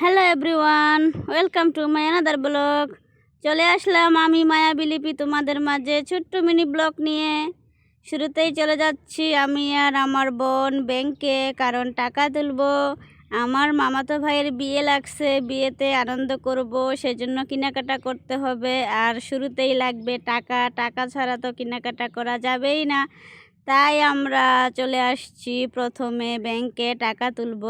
Hello everyone welcome to my another vlog চলে আসলাম আমি মায়া বিলিপি তোমাদের মাঝে ছোট্ট মিনি ব্লগ নিয়ে। শুরুতেই চলে যাচ্ছি আমি আর আমার বোন ব্যাংকে কারণ টাকা তুলবো। আমার মামাতো ভাইয়ের বিয়ে লাগছে, বিয়েতে আনন্দ করব, সেজন্য কেনাকাটা করতে হবে। আর শুরুতেই লাগবে টাকা টাকা ছাড়া তো কেনাকাটা করা যাবেই না। তাই আমরা চলে আসছি প্রথমে ব্যাংকে টাকা তুলব।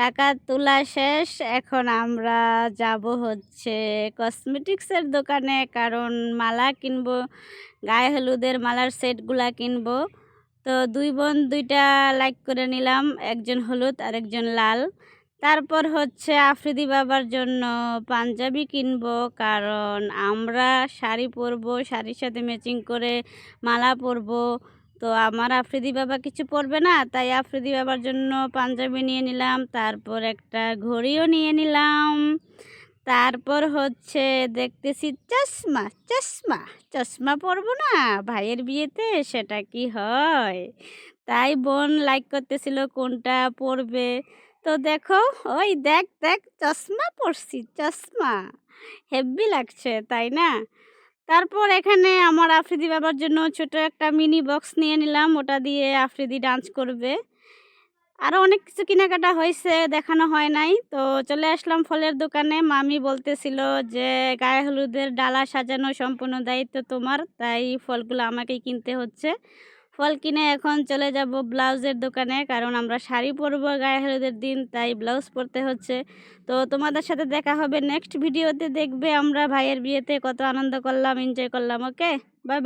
টাকা তোলা শেষ, এখন আমরা যাব হচ্ছে কসমেটিক্সের দোকানে, কারণ মালা কিনব, গায়ে হলুদের মালার সেটগুলা কিনব। তো দুই বোন দুইটা লাইক করে নিলাম, একজন হলুদ আর একজন লাল। তারপর হচ্ছে আফ্রিদি বাবার জন্য পাঞ্জাবি কিনব, কারণ আমরা শাড়ি পরবো, শাড়ির সাথে ম্যাচিং করে মালা পরবো। তো আমার আফ্রিদি বাবা কিছু পরবে না, তাই আফ্রিদি বাবার জন্য পাঞ্জাবি নিয়ে নিলাম, তারপর একটা ঘড়িও নিয়ে নিলাম। তারপর হচ্ছে দেখতেছি চশমা চশমা চশমা পরবো না, ভাইয়ের বিয়েতে সেটা কি হয়? তাই বোন লাইক করতেছিল কোনটা পরবে? তো দেখো, ওই দেখ দেখ, চশমা পরছি, চশমা। হেভি লাগছে, তাই না? তারপর এখানে আমার আফ্রিদি বাবার জন্য ছোট একটা মিনি বক্স নিয়ে নিলাম। ওটা দিয়ে আফ্রিদি ডান্স করবে। আরও অনেক কিছু কেনাকাটা হয়েছে, দেখানো হয় নাই। তো চলে আসলাম ফলের দোকানে। মামি বলতেছিল যে, গায়ে হলুদের ডালা সাজানো সম্পূর্ণ দায়িত্ব তোমার, তাই ফলগুলো আমাকেই কিনতে হচ্ছে। ফল কিনে এখন চলে যাব ব্লাউজের দোকানে, কারণ আমরা শাড়ি পরবো গায়ে হলুদের দিন, তাই ব্লাউজ পরতে হচ্ছে। তো তোমাদের সাথে দেখা হবে নেক্সট ভিডিওতে, দেখবে আমরা ভাইয়ের বিয়েতে কত আনন্দ করলাম এনজয় করলাম ওকে